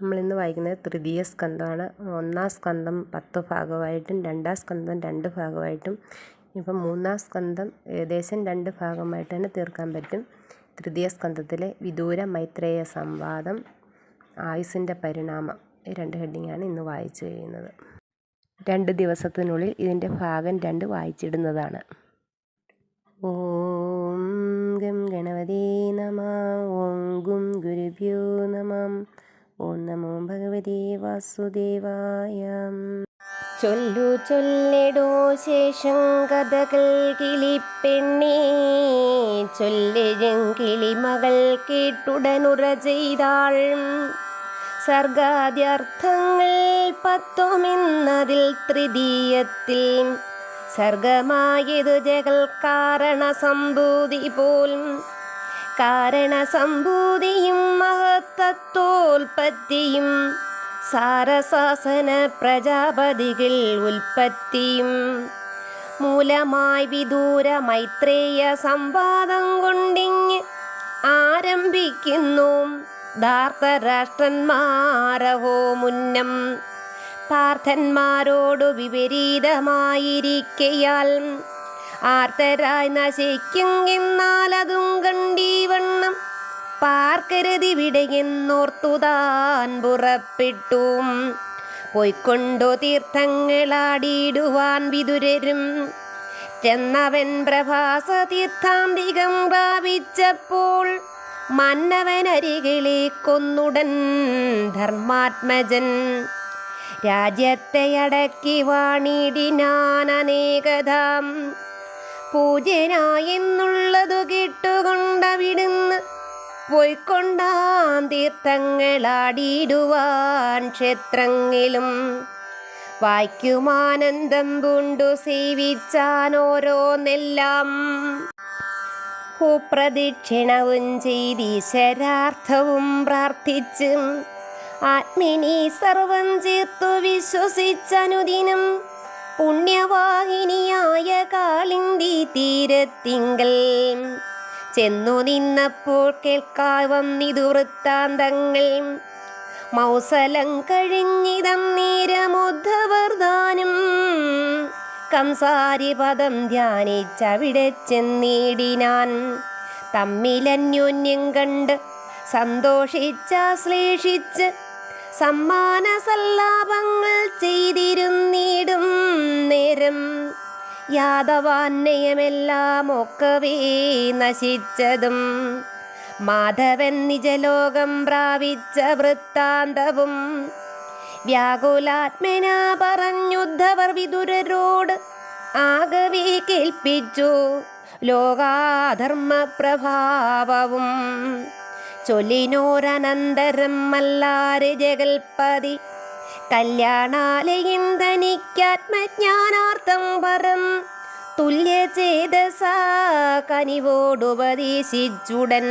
നമ്മളിന്ന് വായിക്കുന്നത് തൃതീയ സ്കന്ധമാണ്. ഒന്നാം സ്കന്ധം പത്ത് ഭാഗമായിട്ടും രണ്ടാം സ്കന്ധം രണ്ട് ഭാഗമായിട്ടും. ഇപ്പം മൂന്നാം സ്കന്ധം ഏകദേശം രണ്ട് ഭാഗമായിട്ട് തന്നെ തീർക്കാൻ പറ്റും. തൃതീയ സ്കന്ധത്തിലെ വിദൂര മൈത്രേയ സംവാദം ആയുസിന്റെ പരിണാമം ഈ രണ്ട് ഹെഡിങ്ങാണ് ഇന്ന് വായിച്ചു കഴിയുന്നത്. രണ്ട് ദിവസത്തിനുള്ളിൽ ഇതിന്റെ ഭാഗം രണ്ട് വായിച്ചിടുന്നതാണ്. ഓം ഗം ഗണപതി നമ ഓം ഗും ഗുരുഭ്യോ നമ. ഓം നമോ ഭഗവതേ വാസുദേവായ. ചൊല്ലു ചൊല്ലിടോ ശേഷം കഥകൾ കിളിപ്പെണ്ണേ ചൊല്ലിരും കിളിമകൾ കേട്ടുടനുറ ചെയ്താൾ. സർഗാദ്യർത്ഥങ്ങൾ പത്തുമെന്നതിൽ തൃതീയത്തിൽ സർഗമായത് ജഗൽ കാരണസംഭൂതി പോൽ. കാരണസംഭൂതിയും മഹത്തത്വോൽപത്തിയും സാരസാസന പ്രജാപതികൾ ഉൽപ്പത്തിയും മൂലമായി വിദൂര മൈത്രേയ സംവാദം കൊണ്ടിങ് ആരംഭിക്കുന്നു. ധാർത്തരാഷ്ട്രന്മാരഹോ മുന്നം പാർത്ഥന്മാരോടു വിപരീതമായിരിക്കയാൽ ആർത്തരായി നശിക്കും എന്നാലതും കണ്ടീവണ്ണം. പാർക്കരുതിവിടെയെന്നോർത്തുതാൻ പുറപ്പെട്ടു. പൊയ്ക്കൊണ്ടു തീർത്ഥങ്ങളാടിയിടുവാൻ വിതുരരും. ചെന്നവൻ പ്രഭാസ തീർത്ഥാന്തികം പ്രാപിച്ചപ്പോൾ മന്നവനരികളെ കൊന്നുടൻ ധർമാത്മജൻ. രാജ്യത്തെ അടക്കി വാണിടിനാനേകതാം പൂജ്യനായെന്നുള്ളതു കേട്ടുകൊണ്ടവിടുന്ന് പോയിക്കൊണ്ടാം തീർത്ഥങ്ങളാടിയിടുവാൻ ക്ഷേത്രങ്ങളിലും. വായിക്കുമാനന്ദം പൂണ്ടു സേവിച്ചാൻ ഓരോന്നെല്ലാം. ഭൂപ്രദക്ഷിണവും ചെയ്തീശ്വരാർത്ഥവും പ്രാർത്ഥിച്ച് ആത്മിനി സർവം ചേർത്തു വിശ്വസിച്ചനുദിനം പുണ്യവാഹിനിയായ കാളിന്തി തീരത്തിങ്കൽ. ചെന്നു നിന്നപ്പോൾ കേൾക്കാൻ വന്നിതു വൃത്താന്തങ്ങൾ. മൗസലം കഴിഞ്ഞിതന്നേരമുദ്ധവർദാനം കംസാരി പദം ധ്യാനിച്ചവിടെ ചെന്നിടിനാൻ. തമ്മിലന്യോന്യം കണ്ട് സന്തോഷിച്ചാശ്ലേഷിച്ച് സമ്മാന സല്ലാപങ്ങൾ ചെയ്തിരുന്നിടും നേരം. യാദവാന്യമെല്ലാം ഒക്കവേ നശിച്ചതും. മാധവൻ നിജലോകം പ്രാപിച്ച വൃത്താന്തവും. വ്യാകുലാത്മന പറഞ്ഞുദ്ധവർ വിതുരരോട് ആകവേ കേൾപ്പിച്ചു. ലോകാധർമ്മ പ്രഭാവവും ചൊല്ലിനോരനന്തരം മല്ലാര് ജഗൽപതി. കല്യാണാലയം തനിക്കാത്മജ്ഞാനാർത്ഥം പരം തുല്യ ചേതസാ കനിവോടുപദേശിച്ചുടൻ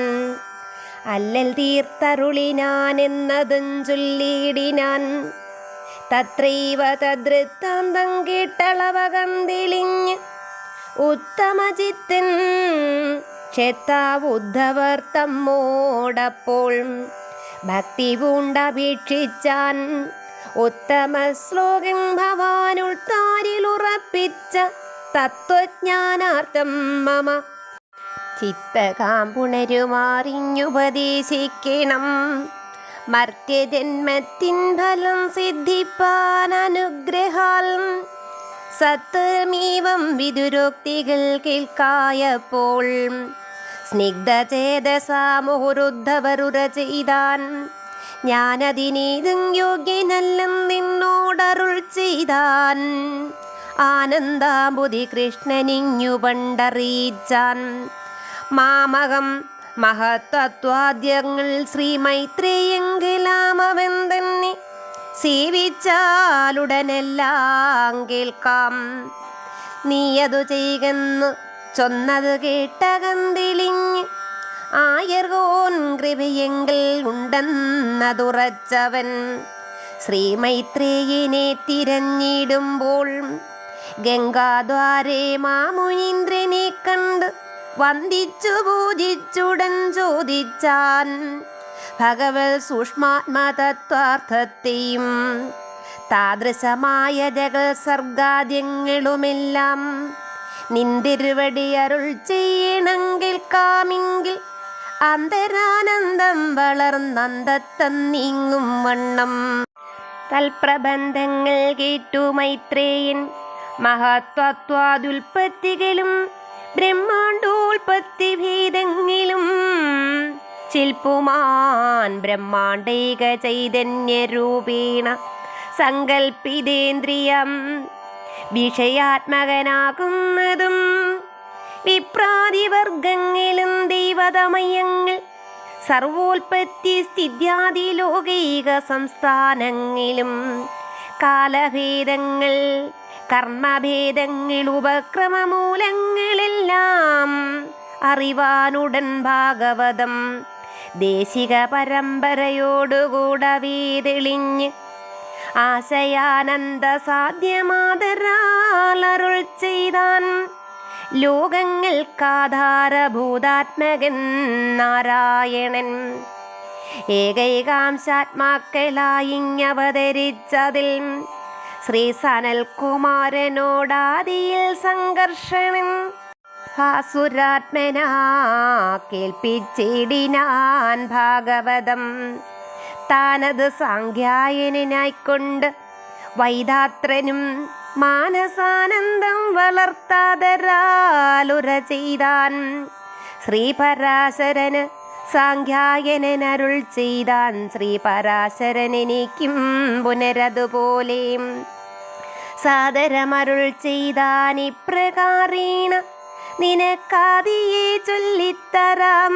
അല്ലൽ തീർത്തരുളിനാൻ എന്നതും ചൊല്ലിയിടിനാൻ തത്രൈവ തദൃത്താന്തം കേട്ടളവകന്തിളിഞ്ഞ് ഉത്തമചിത്തൻ ക്ഷേത്താവുദ്ധവർ തമ്മോടപ്പോൾ ഭക്തി പൂണ്ടപേക്ഷിച്ചാൻ ഉത്തമ ശ്ലോകൻ ഭവാനുൾത്താരിലുറപ്പിച്ച തത്വജ്ഞാനാർത്ഥം മമ. ചിത്തകാമ്പുണരുമാറിഞ്ഞുപദേശിക്കണം. മർത്യജന്മത്തിൻ ഫലം സിദ്ധിപ്പാൻ അനുഗ്രഹാൽ സത്വമീവം വിദുരോക്തികൾ കേൾക്കായപ്പോൾ സ്നിഗ്ധചേതസാമുഹുരുദ്ധവരുര ചെയ്താൻ ഞാനതിനേതും യോഗ്യനല്ലം നിന്നോടരുൾ ചെയ്താൻ ആനന്ദാബുധി കൃഷ്ണനിഞ്ഞു പണ്ടറിയിച്ചാൻ. മാമകം മഹത്തത്വാദ്യങ്ങൾ ശ്രീമൈത്രേയെങ്കിലാമവൻ തന്നെ സേവിച്ചാലുടനെല്ലാം കേൾക്കാം. നീയതു ചെയ്യുന്നു ചൊന്നത് കേട്ടകന്തിളിഞ്ഞ് ആയർകോൻ കൃപയെങ്കിൽ ഉണ്ടെന്നതുറച്ചവൻ. ശ്രീമൈത്രേയനെ തിരഞ്ഞിടുമ്പോൾ ഗംഗാദ്വാരെ മാമുനീന്ദ്രനെ കണ്ട് വന്ദിച്ചു പൂജിച്ചുടൻ ചോദിച്ചാൻ ഭഗവത് സൂക്ഷ്മാത്മതത്വാർത്ഥത്തെയും താദൃശമായ ജഗൽ സർഗാദ്യങ്ങളുമെല്ലാം നിന്തിരുവടി അരുൾ ചെയ്യണമെങ്കിൽ കാമിങ്കിൽ അന്തരാനന്ദം വളർന്നന്തത്തം നീങ്ങും വണ്ണം. തൽപ്രബന്ധങ്ങൾ കേട്ടു മൈത്രേയൻ. മഹത്വത്വാദുൽപ്പത്തികളും ബ്രഹ്മാണ്ടോൽപ്പത്തി ഭേദങ്ങളും ശില്പുമാൻ ബ്രഹ്മാണ്ടൈക ചൈതന്യരൂപീണ സങ്കൽപ്പിതേന്ദ്രിയം വിഷയാത്മകനാകുന്നതും വിപ്രാതിവർഗങ്ങളും ദൈവതമയങ്ങൾ സർവോൽപത്തി സ്ഥിത്യാദി ലോകൈക സംസ്ഥാനങ്ങളിലും കാലഭേദങ്ങൾ കർമ്മഭേദങ്ങൾ ഉപക്രമമൂലങ്ങളെല്ലാം അറിവാനുടൻ ഭാഗവതം ദേശിക പരമ്പരയോടുകൂടവേ തെളിഞ്ഞ് ആശയാനന്ദ സാധ്യമാതരാളരുൾ ചെയ്താൻ ലോകങ്ങൾക്കാധാരഭൂതാത്മകൻ നാരായണൻ. ഏകൈകാംശാത്മാക്കളായിങ്ങവതരിച്ചതിൽ ശ്രീ സനൽകുമാരനോടാദിയിൽ സംഘർഷണൻ. ഹാസുരാത്മനാ കേൾപ്പിച്ചിടിനാൻ ഭാഗവതം. താനത് സാഖ്യായനായിക്കൊണ്ട് വൈദാത്രനും മാനസാനന്ദം വളർത്താതരാലുര ചെയ്താൻ. ശ്രീപരാശരന് സാഖ്യായനരുൾ ചെയ്താൻ ശ്രീപരാശരനെനിക്കും പുനരതുപോലെ. സാദരമരുൾ ചെയ്താൻ ഇപ്രകാരേണ നിനക്കാദിയെ ചൊല്ലിത്തരാം.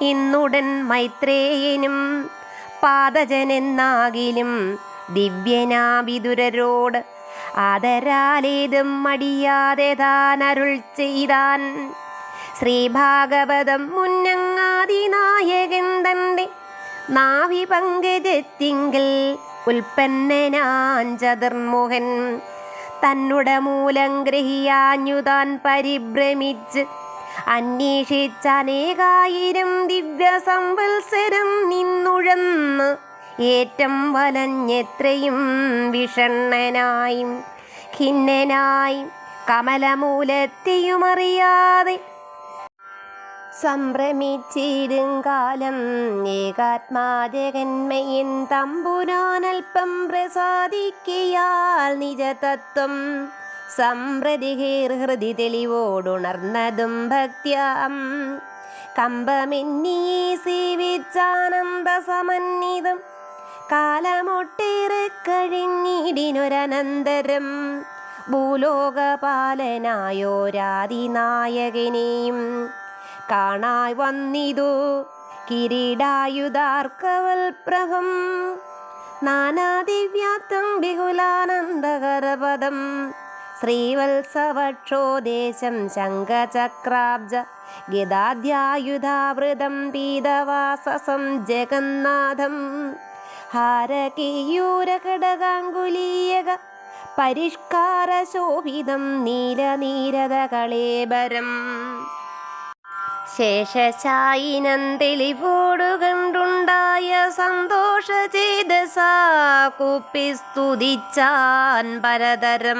ഇന്നുടൻ മൈത്രേയനും പാതജനെന്നാകിലും ദിവ്യനാവിതുരരോട് ആദരാലേതും മടിയാതെ താൻ അരുൾ ചെയ്താൻ. ശ്രീഭാഗവതം മുന്നങ്ങാതിനായകൻ തന്റെ നാവി പങ്കജത്തിങ്കിൽ ഉൽപ്പന്നനാൻ ചതുർമുഖൻ തന്നുടെ മൂലം ഗ്രഹിയാഞ്ഞുതാൻ പരിഭ്രമിച്ച് പരിഭ്രമിച്ച് അന്വേഷിച്ചനേകായിരം ദിവ്യ സംവത്സരം നിന്നുഴന്ന് ഏറ്റം വലഞ്ഞെത്രയും വിഷണ്ണനായും ഖിന്നനായും കമലമൂലത്തെയുമറിയാതെ സംഭ്രമിച്ചിടും കാലം ഏകാത്മാജകന്മയിൻ തമ്പുരാനൽപ്പം പ്രസാദിക്കയാൽ നിജതത്വം. സംപ്രതിഹീർഹൃതി തെളിവോടുണർന്നതും ഭക്ത്യാം. കമ്പമെന്നിയെ സീവിച്ചാനന്ദ സമന്വിതം കാലമൊട്ടേറെ കഴിഞ്ഞിടിനൊരനന്തരം ഭൂലോകപാലനായോരാദിനായകനെയും കാണായി വന്നിതു. കിരീടായുധാർക്കവൽപ്രഹം നാനാദിവ്യാത്തം ബിഹുലാനന്ദകരപദം. ശ്രീവത്സവക്ഷോദേശം ശങ്കചക്രാബ്ജ ഗീതാദ്യായുധാവൃതം പീതവാസസം ജഗന്നാഥം. ഹാരകേയൂരഘടകാങ്കുലീയക. പരിഷ്കാരശോഭിതം നീലനീരത ശേഷശായിനം തെളിവോടു കണ്ടുണ്ടായ സന്തോഷ ചേതസാ കുപ്പി സ്തുതിച്ചാൻ പരതരം.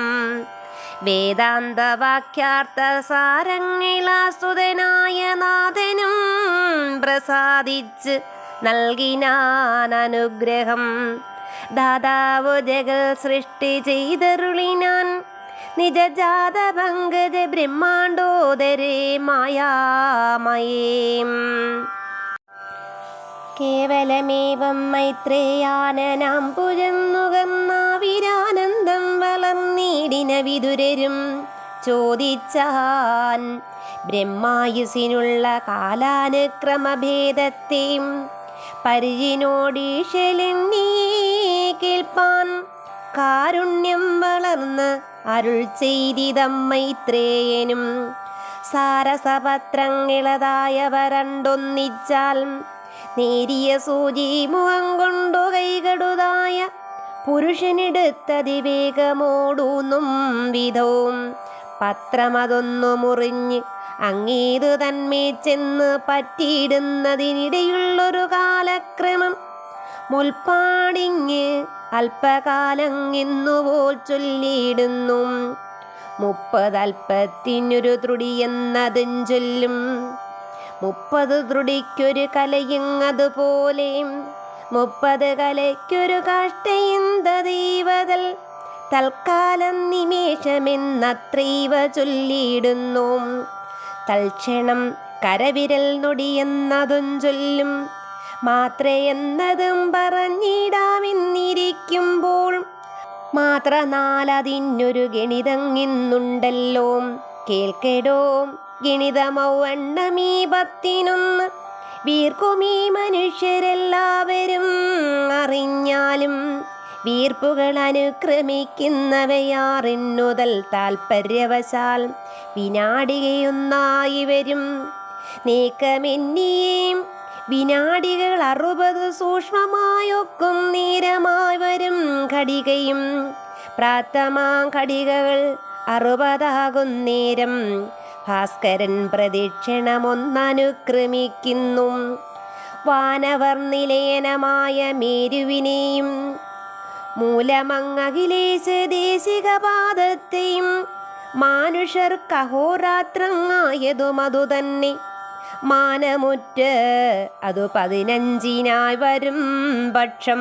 വേദാന്ത വാക്യാർത്ഥ സാരങ്ങളാസ്തുതനായ നാഥനും പ്രസാദിച്ച് നൽകിനാൻ അനുഗ്രഹം ദാതാവ് ജഗൽ സൃഷ്ടി ചെയ്തരുളിനാൻ നിജജാത പങ്കജ ബ്രഹ്മാണ്ടോദരേ മായാമയേം. കേവലമേവം മൈത്രേയാനനാം വളം വളർന്നീടിന വിതുരരും ചോദിച്ചാൻ ബ്രഹ്മായുസിനുള്ള കാലാനുക്രമഭേദത്തെയും പരിചിനോടീശലെന്നീ കേൾപ്പാൻ കാരുണ്യം വളർന്ന് അരുൾ ചെയ്തിതമ്മൈത്രേയനും സാരസപത്രങ്ങളതായ വരണ്ടൊന്നിച്ചാൽ രണ്ടൊന്നിച്ചാൽ നേരിയ സൂചി മുഖം കൊണ്ടു കൈകടുതായ പുരുഷനെടുത്തതിവേഗമോടൂന്നും വിധവും. പത്രമതൊന്നു മുറിഞ്ഞ് അങ്ങേതു തന്മേ ചെന്ന് പറ്റിയിടുന്നതിനിടയുള്ളൊരു കാലക്രമം മുൽപ്പാടിങ്ങ് അല്പകാലം ഇന്നുപോൽ ചൊല്ലിയിടുന്നു. മുപ്പതൽപ്പത്തിനൊരു ത്രുടി എന്നതും ചൊല്ലും. മുപ്പത് ത്രുടിക്കൊരു കലയും അതുപോലെ മുപ്പത് കലയ്ക്കൊരു കാഷ്ടയുന്ത ദൈവതൽ. തൽക്കാലം നിമേഷമെന്നത്രൈവ ചൊല്ലിയിടുന്നു. തൽക്ഷണം കരവിരൽ നൊടിയെന്നതും ചൊല്ലും. മാത്രയെന്നതും പറഞ്ഞിടാമെന്നിരിക്കുമ്പോൾ മാത്ര നാലതിനൊരു ഗണിതങ്ങിന്നുണ്ടല്ലോ. കേൾക്കടോ ഗണിതമൗവണ്ണമീ പത്തിനൊന്ന്. വീർക്കുമീ മനുഷ്യരെല്ലാവരും അറിഞ്ഞാലും വീർപ്പുകൾ അനുക്രമിക്കുന്നവയാറിന്നുതൽ താൽപ്പര്യവശാൽ വിനാടികയൊന്നായി വരും. നീക്കമെന്നിയേയും വിനാടികൾ അറുപത് സൂക്ഷ്മമായൊക്കും നീരമായി വരും ഘടികയും. പ്രാത്തമാ ഘടികകൾ അറുപതാകും നേരം. ഭാസ്കരൻ പ്രദക്ഷിണമൊന്നനുക്രമിക്കുന്നു വാനവർ നിലയനമായ മേരുവിനെയും മൂലമങ്ങകിലേശ ദേശികപാദത്തെയും. മാനുഷർ കഹോരാത്രങ്ങായതും അതുതന്നെ തന്നെ മാനമുറ്റ് അതു പതിനഞ്ചിനായി വരും പക്ഷം.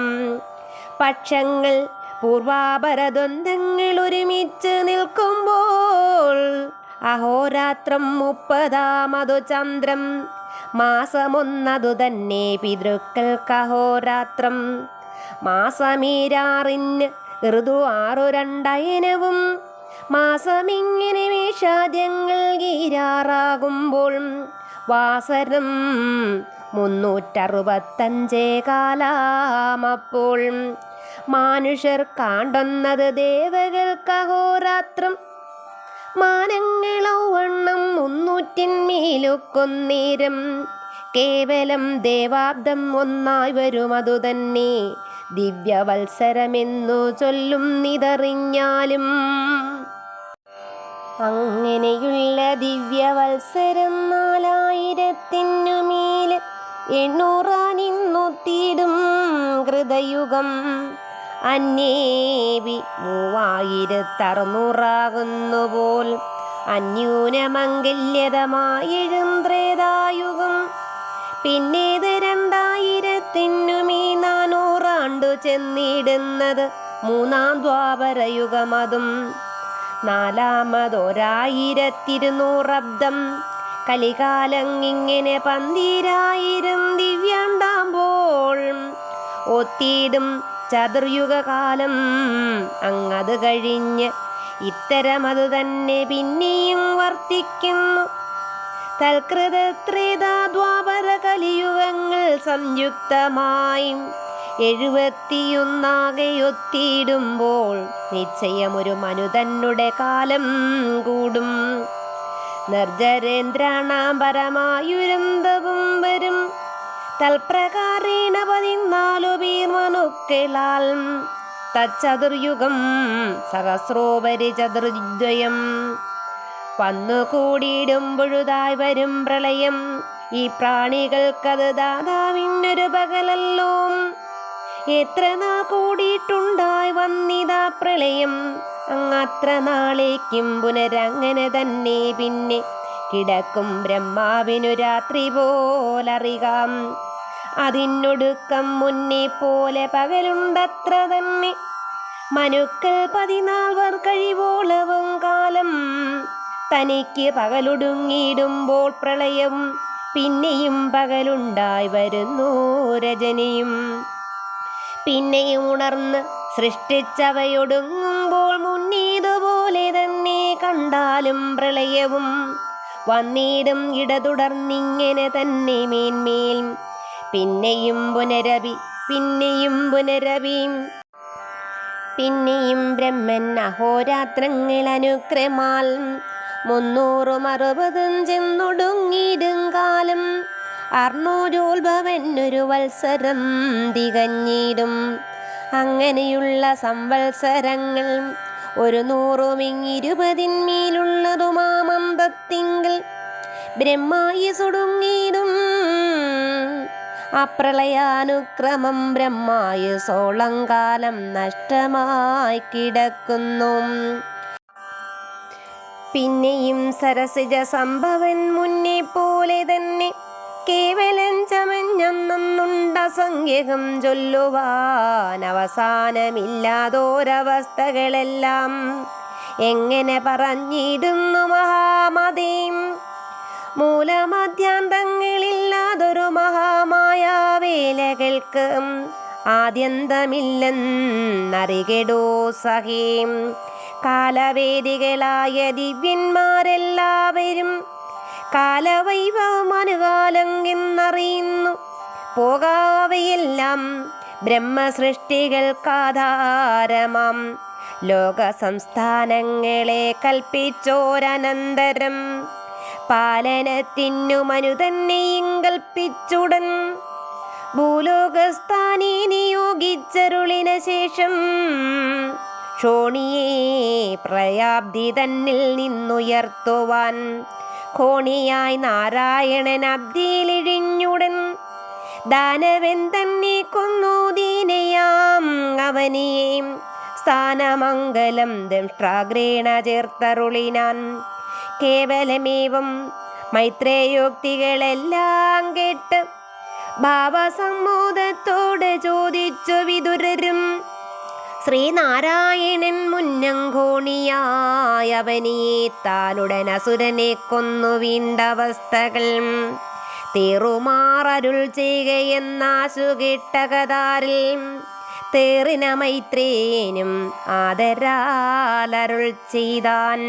പക്ഷങ്ങൾ പൂർവാപരദ്വന്ദ്ങ്ങൾ ഒരുമിച്ച് നിൽക്കുമ്പോൾ അഹോരാത്രം മുപ്പതാമതു ചന്ദ്രം മാസമൊന്നതു തന്നെ പിതൃക്കൾക്ക് അഹോരാത്രം. മാസമീരാറിന് ഋതു ആറു രണ്ടയനവും മാസമിങ്ങനെ വേഷാദ്യങ്ങൾ ഗീരാറാകുമ്പോൾ വാസരം മുന്നൂറ്ററുപത്തഞ്ചേ കാലാമപ്പോൾ മാനുഷർ കാണ്ടുന്നത് ദേവകൾക്ക് മാനങ്ങളോ വണ്ണം മുന്നൂറ്റിന്മേലൊക്കൊന്നേരം. കേവലം ദേവാബ്ദം ഒന്നായി വരും അതു തന്നെ. ദിവ്യവത്സരമെന്നു ചൊല്ലും നിതറിഞ്ഞാലും അങ്ങനെയുള്ള ദിവ്യവത്സരം നാലായിരത്തിനു മേൽ എണ്ണൂറാനിന്നൊത്തിയിടും ഹൃദയുഗം അന്യേവി മൂവായിരത്തറുന്നൂറാകുന്നു പോൽ അന്യൂനമംഗല്യതമായിഴും ത്രേതായുഗം പിന്നീത് രണ്ടായിരത്തിനുമീ നാനൂറാണ്ടു ചെന്നിടുന്നത് മൂന്നാം ദ്വാപരയുഗമതും. നാലാമതൊരായിരത്തിരുന്നൂറബ്ദം. കലികാലം ഇങ്ങനെ പന്തിരായിരം ദിവ്യാണ്ടാമ്പോൾ. ഒത്തിയിടും ചതുർയുഗകാലം അങ്ങത് കഴിഞ്ഞ് ഇത്തരമതു തന്നെ പിന്നെയും വർത്തിക്കുന്നു. തൽകൃതത്രേതാദ്വാപര കലിയുഗങ്ങൾ സംയുക്തമായും. എഴുപത്തിയൊന്നാകെയൊത്തിയിടുമ്പോൾ നിശ്ചയമൊരു മനുതന്നുടെ കാലം കൂടും. നിർജരേന്ദ്രണാം പരമായുരന്തവും വരും. തൽപ്രകാരേണ പതിനാലു പേർ മനുക്കളാൽ തച്ചതുർയുഗം സഹസ്രോപരി ചതുർദ്വയം. വന്നുകൂടിയിടുമ്പൊഴുതായി വരും പ്രളയം. ഈ പ്രാണികൾക്കത് ദാതാവിനൊരു പകലല്ലോ. എത്ര നാ കൂടിയിട്ടുണ്ടായി വന്നിതാ പ്രളയം. അങ്ങത്ര നാളേക്കും പുനരങ്ങനെ തന്നെ പിന്നെ കിടക്കും ബ്രഹ്മാവിനു രാത്രി പോലറിയാം. അതിനൊടുക്കം മുന്നേ പോലെ പകലുണ്ടത്ര തന്നെ. മനുക്കൾ പതിനാൽവർ കഴിവോളവും കാലം. തനിക്ക് പകലൊടുങ്ങിയിടുമ്പോൾ പ്രളയം പിന്നെയും പകലുണ്ടായി വരുന്നു രജനിയും. പിന്നെയും ഉണർന്ന് സൃഷ്ടിച്ചവയൊടുങ്ങുമ്പോൾ മുന്നീതുപോലെ തന്നെ കണ്ടാലും പ്രളയവും വന്നീടും ഇടതുടർന്നിങ്ങനെ തന്നെ മേന്മേൽ. പിന്നെയും പുനരവി പിന്നെയും പുനരവിയും പിന്നെയും ബ്രഹ്മൻ അഹോരാത്രങ്ങൾ അനുക്രമാൽ മുന്നൂറും അറുപതും ചെന്നൊടുങ്ങിയിടും കാലം. അർണൂരോത്ഭവനൊരു വത്സരം തികഞ്ഞിടും. അങ്ങനെയുള്ള സംവത്സരങ്ങൾ ഒരു നൂറും ഇങ്ങിരുപതിന്മേലുള്ളതുമാമന്തത്തിങ്കിൽ ബ്രഹ്മായി സുടുങ്ങിയതും അപ്രളയാനുക്രമം ബ്രഹ്മായുസോളം കാലം നഷ്ടമായി കിടക്കുന്നു. പിന്നെയും സരസിജ സംഭവൻ മുന്നേ പോലെ തന്നെ കേവലം ചമഞ്ഞൊന്നുണ്ട സംഖ്യകം ചൊല്ലുവാൻ അവസാനമില്ലാതോരവസ്ഥകളെല്ലാം എങ്ങനെ പറഞ്ഞിടുന്നു മഹാമതീം? മൂലമധ്യാന്തങ്ങളില്ലാതൊരു മഹാമായ വേലകൾക്ക് ആദ്യന്തമില്ലെന്നറികെടോ സഹീം? കാലവേദികളായ ദിവ്യന്മാരെല്ലാവരും കാലവൈഭവം അനുകാലം എന്നറിയുന്നു. പോകാവയെല്ലാം ബ്രഹ്മസൃഷ്ടികൾക്കാധാരമാം. ലോക സംസ്ഥാനങ്ങളെ കൽപ്പിച്ചോരനന്തരം. പാലനത്തിനു മനു തന്നെയും കൽപ്പിച്ചുടൻ. ഭൂലോകസ്ഥാനെ നിയോഗിച്ചരുളിന ശേഷം ക്ഷോണിയെ പ്രയാബ്ദി തന്നിൽ നിന്നുയർത്തുവാൻ കോണിയായി നാരായണൻ അബ്ദിയിലിഴിഞ്ഞുടൻ ദാനവൻ തന്നെ കൊന്നു ദീനയാം അവനെയും സ്ഥാനമംഗലം ദംഷ്ട്രാഗ്രേണ ചേർത്തരുളിനാൻ. കേവലമേവം മൈത്രേയോക്തികളെല്ലാം കേട്ട് ഭാവസമ്മോദത്തോട് ചോദിച്ചു വിതുരരും. ശ്രീനാരായണൻ മുന്നങ്കോണിയായവനിയെ താനുടൻ അസുരനെ കൊന്നു വീണ്ടവസ്ഥകൾ. തീറുമാറരുൾ ചെയ്യുകയെന്നാശുകിട്ട കഥാരിൽ തേറിന മൈത്രേനും ആദരാലരുൾ ചെയ്താൻ.